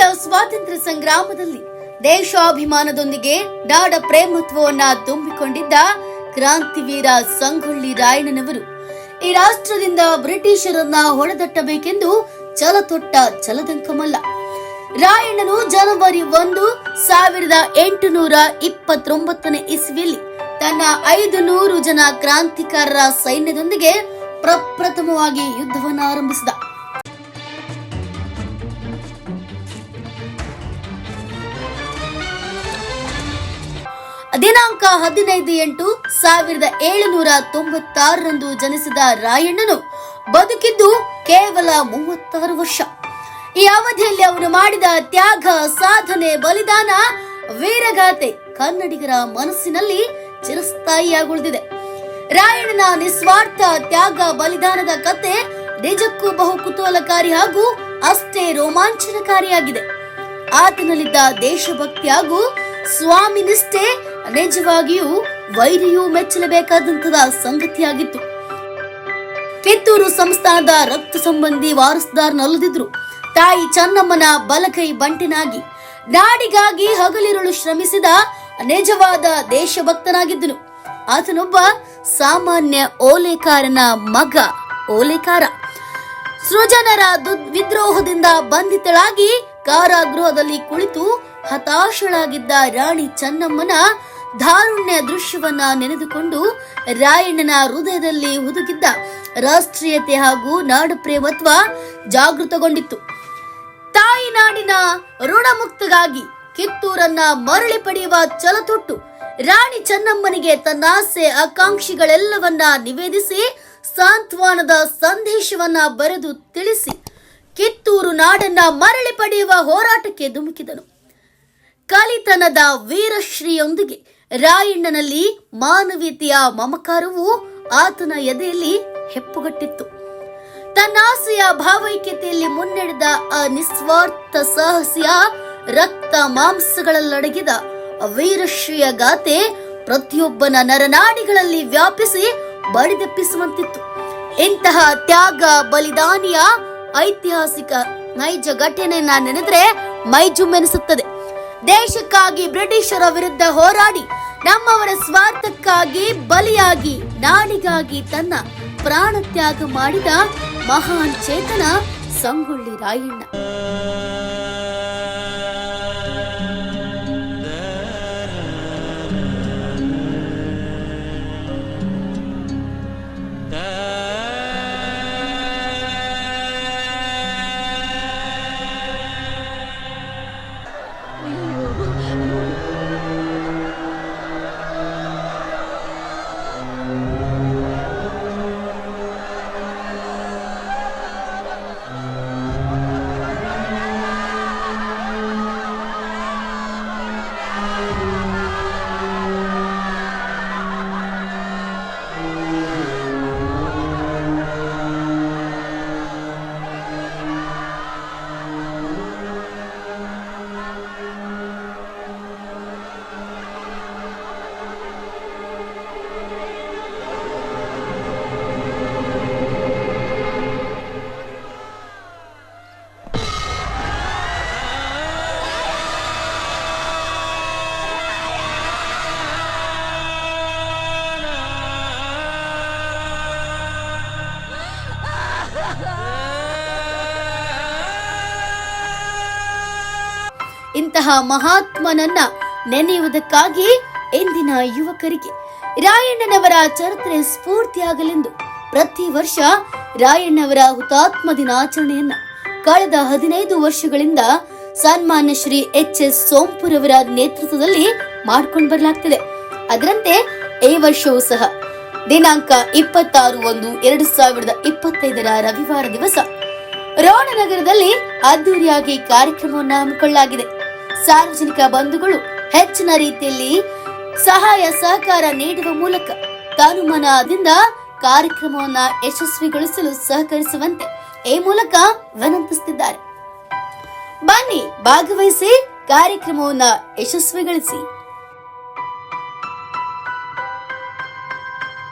ಭಾರತೀಯ ಸ್ವಾತಂತ್ರ್ಯ ಸಂಗ್ರಾಮದಲ್ಲಿ ದೇಶಾಭಿಮಾನದೊಂದಿಗೆ ಡಾಡ ಪ್ರೇಮತ್ವವನ್ನ ತುಂಬಿಕೊಂಡಿದ್ದ ಕ್ರಾಂತಿವೀರ ಸಂಗೊಳ್ಳಿ ರಾಯಣ್ಣನವರು. ಈ ರಾಷ್ಟ್ರದಿಂದ ಬ್ರಿಟಿಷರನ್ನ ಹೊಡೆದಟ್ಟಬೇಕೆಂದು ಛಲತೊಟ್ಟ ಛಲದಂಕಮಲ್ಲ ರಾಯಣ್ಣನು ಜನವರಿ ಒಂದು, ಸಾವಿರದ ಎಂಟುನೂರ ಇಪ್ಪತ್ತೊಂಬತ್ತನೇ ಇಸ್ವಿಯಲ್ಲಿ ತನ್ನ ಐದು ನೂರು ಜನ ಕ್ರಾಂತಿಕಾರರ ಸೈನ್ಯದೊಂದಿಗೆ ಪ್ರಪ್ರಥಮವಾಗಿ ಯುದ್ಧವನ್ನು ಆರಂಭಿಸಿದ ದಿನಾಂಕ ಹದಿನೈದು ಎಂಟು ಸಾವಿರದ ಏಳುನೂರ ತೊಂಬತ್ತಾರರಂದು ಜನಿಸಿದ ರಾಯಣ್ಣನು ಬದುಕಿದ್ದು ಕೇವಲ ಮೂವತ್ತಾರು ವರ್ಷ. ಈ ಅವಧಿಯಲ್ಲಿ ಅವರು ಮಾಡಿದ ತ್ಯಾಗ, ಸಾಧನೆ, ಬಲಿದಾನ ವೀರಗಾಥೆ ಕನ್ನಡಿಗರ ಮನಸ್ಸಿನಲ್ಲಿ ಚಿರಸ್ಥಾಯಿಯಾಗುಳಿದಿದೆ. ರಾಯಣ್ಣನ ನಿಸ್ವಾರ್ಥ ತ್ಯಾಗ, ಬಲಿದಾನದ ಕತೆ ನಿಜಕ್ಕೂ ಬಹು ಕುತೂಹಲಕಾರಿ ಹಾಗೂ ಅಷ್ಟೇ ರೋಮಾಂಚನಕಾರಿಯಾಗಿದೆ. ಆತನಲ್ಲಿದ್ದ ದೇಶಭಕ್ತಿ ಹಾಗೂ ಸ್ವಾಮಿ ನಿಷ್ಠೆ ನಿಜವಾಗಿಯೂ ವೈರಿಯು ಮೆಚ್ಚಲಬೇಕಾದಂತಹ ಸಂಗತಿಯಾಗಿತ್ತು. ಕಿತ್ತೂರು ಸಂಸ್ಥಾನದ ರಕ್ತ ಸಂಬಂಧಿ ವಾರಸುದಾರನಲ್ಲದಿದ್ರು ತಾಯಿ ಚನ್ನಮ್ಮನ ಬಲಕೈ ಬಂಟಿನಾಗಿ, ನಾಡಿಗಾಗಿ ಹಗಲಿರುಳು ಶ್ರಮಿಸಿದ ನಿಜವಾದ ದೇಶಭಕ್ತನಾಗಿದ್ದನು. ಆತನೊಬ್ಬ ಸಾಮಾನ್ಯ ಓಲೆಕಾರನ ಮಗ, ಓಲೆಕಾರ. ಸೃಜನರ ವಿದ್ರೋಹದಿಂದ ಬಂಧಿತಳಾಗಿ ಕಾರಾಗೃಹದಲ್ಲಿ ಕುಳಿತು ಹತಾಶಳಾಗಿದ್ದ ರಾಣಿ ಚೆನ್ನಮ್ಮನ ದಾರುಣ್ಯ ದೃಶ್ಯವನ್ನ ನೆನೆದುಕೊಂಡು ರಾಯಣ್ಣನ ಹೃದಯದಲ್ಲಿ ಹುದುಗಿದ್ದ ರಾಷ್ಟ್ರೀಯತೆ ಹಾಗೂ ನಾಡು ಪ್ರೇಮತ್ವ ಜಾಗೃತಗೊಂಡಿತ್ತು. ತಾಯಿ ನಾಡಿನ ಋಣಮುಕ್ತಗಾಗಿ ಕಿತ್ತೂರನ್ನ ಮರಳಿ ಪಡೆಯುವ ಛಲತೊಟ್ಟು ರಾಣಿ ಚೆನ್ನಮ್ಮನಿಗೆ ತನ್ನ ಆಸೆ ಆಕಾಂಕ್ಷಿಗಳೆಲ್ಲವನ್ನ ನಿವೇದಿಸಿ ಸಾಂತ್ವನದ ಸಂದೇಶವನ್ನ ಬರೆದು ತಿಳಿಸಿ ಕಿತ್ತೂರು ನಾಡನ್ನ ಮರಳಿ ಪಡೆಯುವ ಹೋರಾಟಕ್ಕೆ ಧುಮುಕಿದನು. ಕಲಿತನದ ವೀರಶ್ರೀಯೊಂದಿಗೆ ರಾಯಣ್ಣನಲ್ಲಿ ಮಾನವೀಯತೆಯ ಮಮಕಾರವು ಆತನ ಎದೆಯಲ್ಲಿ ಹೆಪ್ಪುಗಟ್ಟಿತ್ತು. ತನ್ನಾಸೆಯ ಭಾವೈಕ್ಯತೆಯಲ್ಲಿ ಮುನ್ನಡೆದ ಆ ನಿಸ್ವಾರ್ಥ ಸಾಹಸಿಯ ರಕ್ತ ಮಾಂಸಗಳಲ್ಲಡಗಿದ ವೀರಶ್ರೀಯ ಗಾಥೆ ಪ್ರತಿಯೊಬ್ಬನ ನರನಾಡಿಗಳಲ್ಲಿ ವ್ಯಾಪಿಸಿ ಬಡಿದೆಪ್ಪಿಸುವಂತಿತ್ತು. ಇಂತಹ ತ್ಯಾಗ ಬಲಿದಾನಿಯ ಐತಿಹಾಸಿಕ ನೈಜ ಘಟನೆಯನ್ನ ನೆನೆದ್ರೆ ಮೈಜುಮ್ಮೆನಿಸುತ್ತದೆ ದೇಶಕ್ಕಾಗಿ ಬ್ರಿಟಿಷರ ವಿರುದ್ಧ ಹೋರಾಡಿ ನಮ್ಮವರ ಸ್ವಾರ್ಥಕ್ಕಾಗಿ ಬಲಿಯಾಗಿ ನಾಡಿಗಾಗಿ ತನ್ನ ಪ್ರಾಣ ತ್ಯಾಗ ಮಾಡಿದ ಮಹಾನ್ ಚೇತನ ಸಂಗೊಳ್ಳಿ ರಾಯಣ್ಣ. ಇಂತಹ ಮಹಾತ್ಮನನ್ನ ನೆನೆಯುವುದಕ್ಕಾಗಿ ಇಂದಿನ ಯುವಕರಿಗೆ ರಾಯಣ್ಣನವರ ಚರಿತ್ರೆ ಸ್ಫೂರ್ತಿಯಾಗಲೆಂದು ಪ್ರತಿ ವರ್ಷ ರಾಯಣ್ಣವರ ಹುತಾತ್ಮ ದಿನಾಚರಣೆಯನ್ನ ಕಳೆದ ಹದಿನೈದು ವರ್ಷಗಳಿಂದ ಸನ್ಮಾನ್ಯ ಶ್ರೀ ಎಚ್ ಎಸ್ ಸೋಂಪುರವರ ನೇತೃತ್ವದಲ್ಲಿ ಮಾಡ್ಕೊಂಡು ಬರಲಾಗ್ತಿದೆ. ಅದರಂತೆ ಈ ವರ್ಷವೂ ಸಹ ದಿನಾಂಕ ಇಪ್ಪತ್ತಾರು ಒಂದು ಎರಡು ಸಾವಿರದ ಇಪ್ಪತ್ತೈದರ ರವಿವಾರ ದಿವಸ ರೋಣನಗರದಲ್ಲಿ ಅದ್ದೂರಿಯಾಗಿ ಕಾರ್ಯಕ್ರಮವನ್ನು ಹಮ್ಮಿಕೊಳ್ಳಲಾಗಿದೆ. ಸಾರ್ವಜನಿಕ ಬಂಧುಗಳು ಹೆಚ್ಚಿನ ರೀತಿಯಲ್ಲಿ ಸಹಾಯ ಸಹಕಾರ ನೀಡುವ ಮೂಲಕ ತನುಮನದಿಂದ ಕಾರ್ಯಕ್ರಮವನ್ನ ಯಶಸ್ವಿಗೊಳಿಸಲು ಸಹಕರಿಸುವಂತೆ ಈ ಮೂಲಕ ವಿನಂತಿಸುತ್ತಿದ್ದಾರೆ. ಬನ್ನಿ, ಭಾಗವಹಿಸಿ ಕಾರ್ಯಕ್ರಮವನ್ನ ಯಶಸ್ವಿಗೊಳಿಸಿ.